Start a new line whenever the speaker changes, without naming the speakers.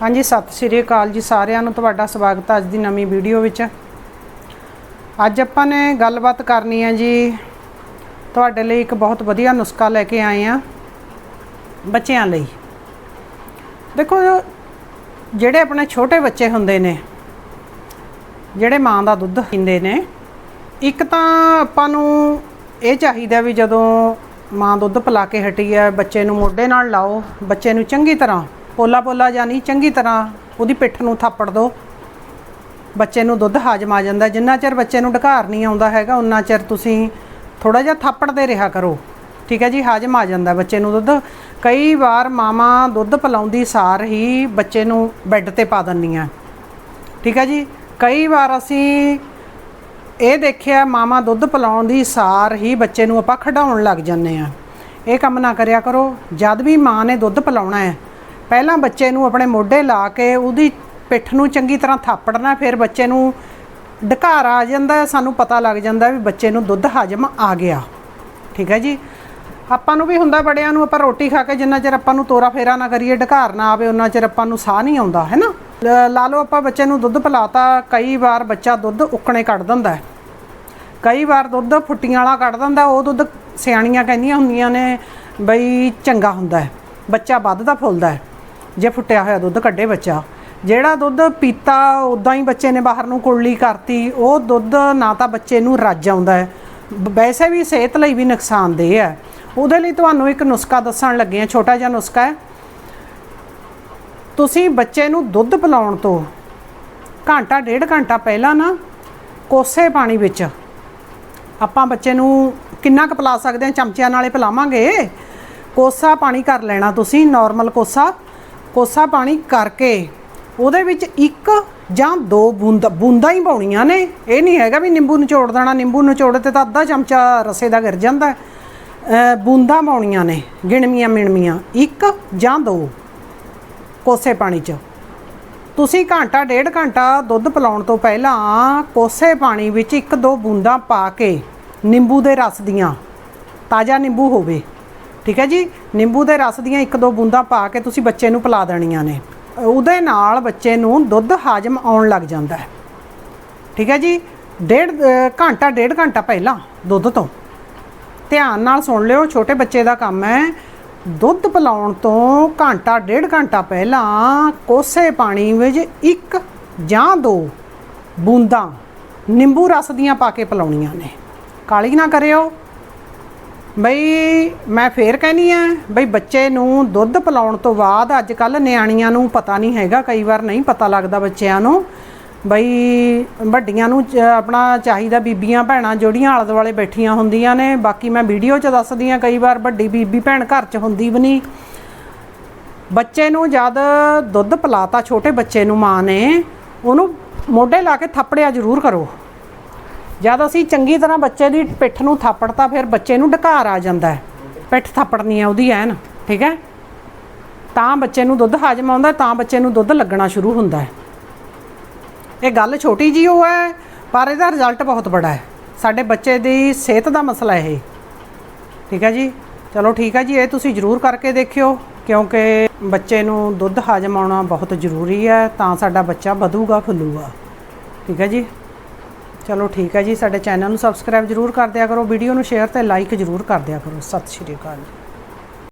ਹਾਂਜੀ, ਸਤਿ ਸ਼੍ਰੀ ਅਕਾਲ ਜੀ ਸਾਰਿਆਂ ਨੂੰ, ਤੁਹਾਡਾ ਸਵਾਗਤ ਹੈ ਅੱਜ ਦੀ ਨਵੀਂ ਵੀਡੀਓ ਵਿੱਚ। ਅੱਜ ਆਪਾਂ ਨੇ ਗੱਲਬਾਤ ਕਰਨੀ ਹੈ ਜੀ, ਤੁਹਾਡੇ ਲਈ ਇੱਕ ਬਹੁਤ ਵਧੀਆ ਨੁਸਖਾ ਲੈ ਕੇ ਆਏ ਆ ਬੱਚਿਆਂ ਲਈ। ਦੇਖੋ, ਜਿਹੜੇ ਆਪਣੇ ਛੋਟੇ ਬੱਚੇ ਹੁੰਦੇ ਨੇ, ਜਿਹੜੇ ਮਾਂ ਦਾ ਦੁੱਧ ਪੀਂਦੇ ਨੇ, ਇੱਕ ਤਾਂ ਆਪਾਂ ਨੂੰ ਇਹ ਚਾਹੀਦਾ ਵੀ ਜਦੋਂ ਮਾਂ ਦੁੱਧ ਪਿਲਾ ਕੇ ਹਟੀ ਹੈ, ਬੱਚੇ ਨੂੰ ਮੋਢੇ ਨਾਲ ਲਾਓ, ਬੱਚੇ ਨੂੰ ਚੰਗੀ ਤਰ੍ਹਾਂ ਪੋਲਾ ਪੋਲਾ ਜਾਨੀ ਚੰਗੀ ਤਰ੍ਹਾਂ ਉਹਦੀ ਪਿੱਠ ਨੂੰ ਥਾਪੜ ਦਿਓ। ਬੱਚੇ ਨੂੰ ਦੁੱਧ ਹਾਜ਼ਮ ਆ ਜਾਂਦਾ। ਜਿੰਨਾ ਚਿਰ ਬੱਚੇ ਨੂੰ ਢਕਾਰ ਨਹੀਂ ਆਉਂਦਾ ਹੈਗਾ, ਉਨਾ ਚਿਰ ਤੁਸੀਂ ਥੋੜਾ ਜਿਹਾ ਥਾਪੜਦੇ ਰਿਹਾ ਕਰੋ। ਠੀਕ ਹੈ ਜੀ, ਹਾਜ਼ਮ ਆ ਜਾਂਦਾ ਬੱਚੇ ਨੂੰ ਦੁੱਧ। ਕਈ ਵਾਰ ਮਾਮਾ ਦੁੱਧ ਪਿਲਾਉਂਦੀ ਸਾਰ ਹੀ ਬੱਚੇ ਨੂੰ ਬੈੱਡ ਤੇ ਪਾ ਦਿੰਦੀਆਂ। ਠੀਕ ਹੈ ਜੀ, ਕਈ ਵਾਰ ਅਸੀਂ ਇਹ ਦੇਖਿਆ ਮਾਮਾ ਦੁੱਧ ਪਿਲਾਉਣ ਦੀ ਸਾਰ ਹੀ ਬੱਚੇ ਨੂੰ ਆਪਾਂ ਖਡਾਉਣ ਲੱਗ ਜਾਂਦੇ ਆ ਇਹ ਕੰਮ ਨਾ ਕਰਿਆ ਕਰੋ। ਜਦ ਵੀ ਮਾਂ ਨੇ ਦੁੱਧ ਪਿਲਾਉਣਾ ਹੈ ਪਹਿਲਾਂ ਬੱਚੇ ਨੂੰ ਆਪਣੇ ਮੋਢੇ ਲਾ ਕੇ ਉਹਦੀ ਪਿੱਠ ਨੂੰ ਚੰਗੀ ਤਰ੍ਹਾਂ ਥਾਪੜਨਾ, ਫਿਰ ਬੱਚੇ ਨੂੰ ਢਕਾਰ ਆ ਜਾਂਦਾ, ਸਾਨੂੰ ਪਤਾ ਲੱਗ ਜਾਂਦਾ ਵੀ ਬੱਚੇ ਨੂੰ ਦੁੱਧ ਹਜਮ ਆ ਗਿਆ। ਠੀਕ ਹੈ ਜੀ? ਆਪਾਂ ਨੂੰ ਵੀ ਹੁੰਦਾ ਬੜਿਆਂ ਨੂੰ ਆਪਾਂ ਰੋਟੀ ਖਾ ਕੇ ਜਿੰਨਾ ਚਿਰ ਆਪਾਂ ਨੂੰ ਤੋਰਾ ਫੇਰਾ ਨਾ ਕਰੀਏ ਢਕਾਰ ਨਾ ਆਵੇ, ਉਹਨਾਂ ਚਿਰ ਆਪਾਂ ਨੂੰ ਸਾਹ ਨਹੀਂ ਆਉਂਦਾ, ਹੈ ਨਾ? ਲ- ਲਾ ਲਓ ਆਪਾਂ ਬੱਚੇ ਨੂੰ ਦੁੱਧ ਪਿਲਾਤਾ, ਕਈ ਵਾਰ ਬੱਚਾ ਦੁੱਧ ਉੱਕਣੇ ਕੱਢ ਦਿੰਦਾ ਕਈ ਵਾਰ ਦੁੱਧ ਫੁੱਟੀਆਂ ਵਾਲਾ ਕੱਢ ਦਿੰਦਾ, ਉਹ ਦੁੱਧ ਸਿਆਣੀਆਂ ਕਹਿੰਦੀਆਂ ਹੁੰਦੀਆਂ ਨੇ ਬਈ ਚੰਗਾ ਹੁੰਦਾ ਹੈ। ਬੱਚਾ ਵੱਧਦਾ ਫੁੱਲਦਾ ਹੈ। ਜੇ ਫੁੱਟਿਆ ਹੋਇਆ ਦੁੱਧ ਕੱਢੇ ਬੱਚਾ। ਜਿਹੜਾ ਦੁੱਧ ਪੀਤਾ ਉਦਾਂ ਹੀ ਬੱਚੇ ਨੇ ਬਾਹਰ ਨੂੰ ਕੁਰਲੀ ਕਰਤੀ। ਉਹ ਦੁੱਧ ਨਾ ਤਾਂ ਬੱਚੇ ਨੂੰ ਰੱਜ ਆਉਂਦਾ ਹੈ। ਵੈਸੇ ਵੀ ਸਿਹਤ ਲਈ ਵੀ ਨੁਕਸਾਨਦੇਹ ਹੈ। ਉਹਦੇ ਲਈ ਤੁਹਾਨੂੰ ਇੱਕ ਨੁਸਖਾ ਦੱਸਣ ਲੱਗੇ ਹਾਂ, ਛੋਟਾ ਜਿਹਾ ਨੁਸਖਾ ਹੈ। ਤੁਸੀਂ ਬੱਚੇ ਨੂੰ ਦੁੱਧ ਪਿਲਾਉਣ ਤੋਂ ਘੰਟਾ, ਡੇਢ ਘੰਟਾ ਪਹਿਲਾਂ ਨਾ ਕੋਸੇ ਪਾਣੀ ਵਿੱਚ ਆਪਾਂ ਬੱਚੇ ਨੂੰ ਕਿੰਨਾ ਕੁ ਪਿਲਾ ਸਕਦੇ ਹਾਂ? ਚਮਚਿਆਂ ਨਾਲੇ ਪਿਲਾਵਾਂਗੇ। ਕੋਸਾ ਪਾਣੀ ਕਰ ਲੈਣਾ ਤੁਸੀਂ ਨਾਰਮਲ ਕੋਸਾ। ਕੋਸਾ ਪਾਣੀ ਕਰਕੇ ਉਹਦੇ ਵਿੱਚ ਇੱਕ ਜਾਂ ਦੋ ਬੂੰਦ ਬੂੰਦਾਂ ਹੀ ਪਾਉਣੀਆਂ ਨੇ। ਇਹ ਨਹੀਂ ਹੈਗਾ ਵੀ ਨਿੰਬੂ ਨਿਚੋੜ ਦੇਣਾ, ਨਿੰਬੂ ਨਿਚੋੜ ਤੇ ਤਾਂ ਅੱਧਾ ਚਮਚਾ ਰਸੇ ਦਾ ਗਿਰ ਜਾਂਦਾ। ਬੂੰਦਾਂ ਪਾਉਣੀਆਂ ਨੇ, ਗਿਣਵੀਆਂ ਮਿਣਵੀਆਂ, ਇੱਕ ਜਾਂ ਦੋ ਕੋਸੇ ਪਾਣੀ 'ਚ। ਤੁਸੀਂ ਘੰਟਾ, ਡੇਢ ਘੰਟਾ ਦੁੱਧ ਪਿਲਾਉਣ ਤੋਂ ਪਹਿਲਾਂ ਕੋਸੇ ਪਾਣੀ ਵਿੱਚ ਇੱਕ ਦੋ ਬੂੰਦਾਂ ਪਾ ਕੇ ਨਿੰਬੂ ਦੇ ਰਸ ਦੀਆਂ ਤਾਜ਼ਾ ਨਿੰਬੂ ਹੋਵੇ। ਠੀਕ ਹੈ ਜੀ? ਨਿੰਬੂ ਦੇ ਰਸ ਦੀਆਂ ਇੱਕ ਦੋ ਬੂੰਦਾਂ ਪਾ ਕੇ ਤੁਸੀਂ ਬੱਚੇ ਨੂੰ ਪਿਲਾ ਦੇਣੀਆਂ ਨੇ। ਉਹਦੇ ਨਾਲ ਬੱਚੇ ਨੂੰ ਦੁੱਧ ਹਾਜ਼ਮ ਆਉਣ ਲੱਗ ਜਾਂਦਾ ਹੈ। ਠੀਕ ਹੈ ਜੀ? ਡੇਢ ਘੰਟਾ ਡੇਢ ਘੰਟਾ ਪਹਿਲਾਂ ਦੁੱਧ ਤੋਂ। ਧਿਆਨ ਨਾਲ ਸੁਣ ਲਿਓ, ਛੋਟੇ ਬੱਚੇ ਦਾ ਕੰਮ ਹੈ, ਦੁੱਧ ਪਿਲਾਉਣ ਤੋਂ ਘੰਟਾ, ਡੇਢ ਘੰਟਾ ਪਹਿਲਾਂ ਕੋਸੇ ਪਾਣੀ ਵਿੱਚ ਇੱਕ ਜਾਂ ਦੋ ਬੂੰਦਾਂ ਨਿੰਬੂ ਰਸ ਦੀਆਂ ਪਾ ਕੇ ਪਿਲਾਉਣੀਆਂ ਨੇ। ਕਾਲੀ ਨਾ ਕਰਿਓ। ਬਈ ਮੈਂ ਫੇਰ ਕਹਿਨੀ ਆ, ਬਈ ਬੱਚੇ ਨੂੰ ਦੁੱਧ ਪਿਲਾਉਣ ਤੋਂ ਬਾਅਦ ਅੱਜ ਕੱਲ ਨਿਆਣੀਆਂ ਨੂੰ ਪਤਾ ਨਹੀਂ ਹੈਗਾ, ਕਈ ਵਾਰ ਨਹੀਂ ਪਤਾ ਲੱਗਦਾ ਬੱਚਿਆਂ ਨੂੰ। ਬਈ ਵੱਡੀਆਂ ਨੂੰ ਆਪਣਾ ਚਾਹੀਦਾ ਬੀਬੀਆਂ ਭੈਣਾਂ ਜਿਹੜੀਆਂ ਆਲੇ ਦੁਆਲੇ ਬੈਠੀਆਂ ਹੁੰਦੀਆਂ ਨੇ, ਬਾਕੀ ਮੈਂ ਵੀਡੀਓ 'ਚ ਦੱਸਦੀ ਆ, ਕਈ ਵਾਰ ਵੱਡੀ ਬੀਬੀ ਭੈਣ ਘਰ 'ਚ ਹੁੰਦੀ ਵੀ ਨਹੀਂ। ਬੱਚੇ ਨੂੰ ਜਦ ਦੁੱਧ ਪਿਲਾਤਾ, ਛੋਟੇ ਬੱਚੇ ਨੂੰ ਮਾਂ ਨੇ, ਉਹਨੂੰ ਮੋਢੇ ਲਾ ਕੇ ਥੱਪੜਿਆ ਜ਼ਰੂਰ ਕਰੋ। ਜਦ ਅਸੀਂ ਚੰਗੀ ਤਰ੍ਹਾਂ ਬੱਚੇ ਦੀ ਪਿੱਠ ਨੂੰ ਥਾਪੜਤਾ ਫਿਰ ਬੱਚੇ ਨੂੰ ਢਕਾਰ ਆ ਜਾਂਦਾ ਹੈ। ਪਿੱਠ ਥਾਪੜਨੀ ਹੈ ਉਹਦੀ ਐਨ, ਠੀਕ ਹੈ? ਤਾਂ ਬੱਚੇ ਨੂੰ ਦੁੱਧ ਹਾਜ਼ਮ ਆਉਂਦਾ, ਤਾਂ ਬੱਚੇ ਨੂੰ ਦੁੱਧ ਲੱਗਣਾ ਸ਼ੁਰੂ ਹੁੰਦਾ ਹੈ। ਇਹ ਗੱਲ ਛੋਟੀ ਜੀ ਉਹ ਹੈ, ਪਰ ਇਹਦਾ ਰਿਜ਼ਲਟ ਬਹੁਤ ਬੜਾ ਹੈ। ਸਾਡੇ ਬੱਚੇ ਦੀ ਸਿਹਤ ਦਾ ਮਸਲਾ ਇਹ। ਠੀਕ ਹੈ ਜੀ? ਚਲੋ ਠੀਕ ਹੈ ਜੀ, ਇਹ ਤੁਸੀਂ ਜ਼ਰੂਰ ਕਰਕੇ ਦੇਖਿਓ, ਕਿਉਂਕਿ ਬੱਚੇ ਨੂੰ ਦੁੱਧ ਹਾਜ਼ਮ ਆਉਣਾ ਬਹੁਤ ਜ਼ਰੂਰੀ ਹੈ, ਤਾਂ ਸਾਡਾ ਬੱਚਾ ਵਧੂਗਾ, ਫੁੱਲੂਗਾ। ਠੀਕ ਹੈ ਜੀ? ਚਲੋ ਠੀਕ ਹੈ ਜੀ, ਸਾਡੇ ਚੈਨਲ ਨੂੰ ਸਬਸਕ੍ਰਾਈਬ ਜ਼ਰੂਰ ਕਰ ਦਿਆ ਕਰੋ ਵੀਡੀਓ ਨੂੰ ਸ਼ੇਅਰ ਤੇ ਲਾਈਕ ਜ਼ਰੂਰ ਕਰ ਦਿਆ ਕਰੋ। ਸਤਿ ਸ਼੍ਰੀ ਅਕਾਲ ਜੀ।